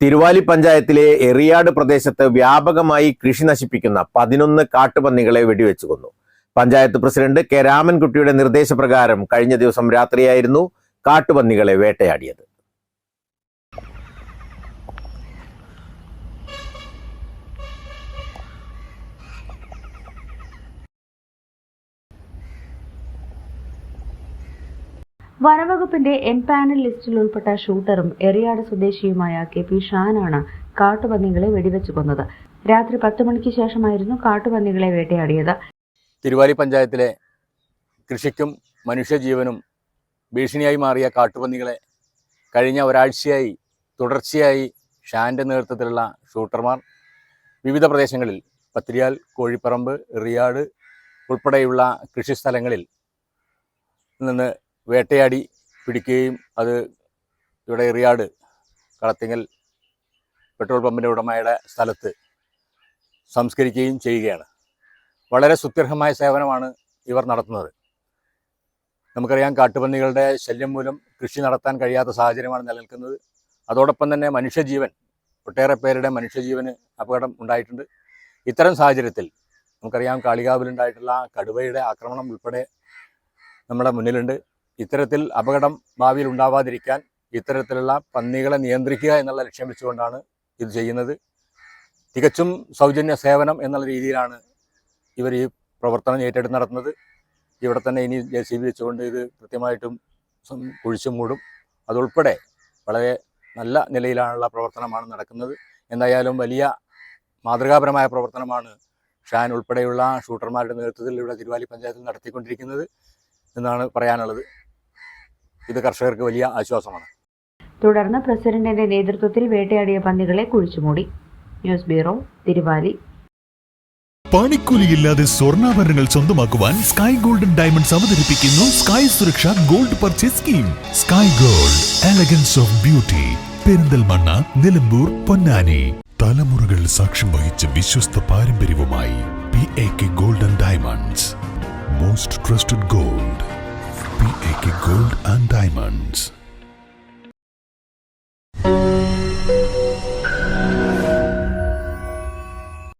തിരുവാലി പഞ്ചായത്തിലെ എറിയാട് പ്രദേശത്ത് വ്യാപകമായി കൃഷി നശിപ്പിക്കുന്ന പതിനൊന്ന് കാട്ടുപന്നികളെ വെടിവെച്ചു കൊന്നു. പഞ്ചായത്ത് പ്രസിഡന്റ് കെ രാമൻകുട്ടിയുടെ നിർദ്ദേശപ്രകാരം കഴിഞ്ഞ ദിവസം രാത്രിയായിരുന്നു കാട്ടുപന്നികളെ വേട്ടയാടിയത്. വനവകുപ്പിന്റെ എൻ പാനൽ ലിസ്റ്റിൽ ഉൾപ്പെട്ട ഷൂട്ടറും എറിയാട് സ്വദേശിയുമായ കെ പി ഷാനാണ് കാട്ടുപന്നികളെ വെടിവെച്ചു കൊന്നത്. രാത്രി പത്ത് മണിക്ക് ശേഷമായിരുന്നു കാട്ടുപന്നികളെ വേട്ടയാടിയത്. തിരുവാലി പഞ്ചായത്തിലെ കൃഷിക്കും മനുഷ്യജീവനും ഭീഷണിയായി മാറിയ കാട്ടുപന്നികളെ കഴിഞ്ഞ ഒരാഴ്ചയായി തുടർച്ചയായി ഷാന്റെ നേതൃത്വത്തിലുള്ള ഷൂട്ടർമാർ വിവിധ പ്രദേശങ്ങളിൽ പത്രിയാൽ കോഴിപ്പറമ്പ് റിയാട് ഉൾപ്പെടെയുള്ള കൃഷിസ്ഥലങ്ങളിൽ നിന്ന് വേട്ടയാടി പിടിക്കുകയും അത് ഇവിടെ എറിയാട് കളത്തിങ്ങൽ പെട്രോൾ പമ്പിന്റെ ഉടമയുടെ സ്ഥലത്ത് സംസ്കരിക്കുകയും ചെയ്യുകയാണ്. വളരെ സുത്യർഹമായ സേവനമാണ് ഇവർ നടത്തുന്നത്. നമുക്കറിയാം കാട്ടുപന്നികളുടെ ശല്യം മൂലം കൃഷി നടത്താൻ കഴിയാത്ത സാഹചര്യമാണ് നിലനിൽക്കുന്നത്. അതോടൊപ്പം തന്നെ മനുഷ്യജീവൻ ഒട്ടേറെ പേരുടെ മനുഷ്യജീവന് അപകടം ഉണ്ടായിട്ടുണ്ട്. ഇത്തരം സാഹചര്യത്തിൽ നമുക്കറിയാം കാളികാവിലുണ്ടായിട്ടുള്ള കടുവയുടെ ആക്രമണം ഉൾപ്പെടെ നമ്മുടെ മുന്നിലുണ്ട്. ഇത്തരത്തിൽ അപകടം ഭാവിയിൽ ഉണ്ടാവാതിരിക്കാൻ ഇത്തരത്തിലുള്ള പന്നികളെ നിയന്ത്രിക്കുക എന്നുള്ള ലക്ഷ്യം വെച്ചുകൊണ്ടാണ് ഇത് ചെയ്യുന്നത്. തികച്ചും സൗജന്യ സേവനം എന്നുള്ള രീതിയിലാണ് ഇവർ ഈ പ്രവർത്തനം ഏറ്റെടുത്ത് നടത്തുന്നത്. ഇവിടെ തന്നെ ഇനി ജെ സി ബി വെച്ചുകൊണ്ട് ഇത് കൃത്യമായിട്ടും കുഴിച്ചും മൂടും. അതുൾപ്പെടെ വളരെ നല്ല നിലയിലാണുള്ള പ്രവർത്തനമാണ് നടക്കുന്നത്. എന്തായാലും വലിയ മാതൃകാപരമായ പ്രവർത്തനമാണ് ഷാൻ ഉൾപ്പെടെയുള്ള ഷൂട്ടർമാരുടെ നേതൃത്വത്തിൽ ഇവിടെ തിരുവാലി പഞ്ചായത്തിൽ നടത്തിക്കൊണ്ടിരിക്കുന്നത് എന്നാണ് പറയാനുള്ളത്. ഇത് കർഷകർക്ക് വലിയ ആശ്വാസമാണ്. തുടർന്ന് പ്രസിഡന്റിന്റെ നേതൃത്വത്തിൽ വേട്ടയാടിയ പന്നികളെ കുഴിച്ചുമൂടി. News bureau Thiruvali. പണിക്കൂലിയില്ലാതെ സ്വർണാഭരണങ്ങൾ സ്വന്തമാക്കുവാൻ സ്കൈ ഗോൾഡൻ ഡയമണ്ട്സ് അവതരിപ്പിക്കുന്നു sky Suraksha gold purchase scheme. Sky gold elegance of beauty. Perinthalmanna Nilambur Ponnani. തലമുറകൾ സാക്ഷ്യം വഹിച്ച വിശ്വസ്ത പാരമ്പര്യവുമായി P A K golden diamonds most trusted gold P A K gold and diamonds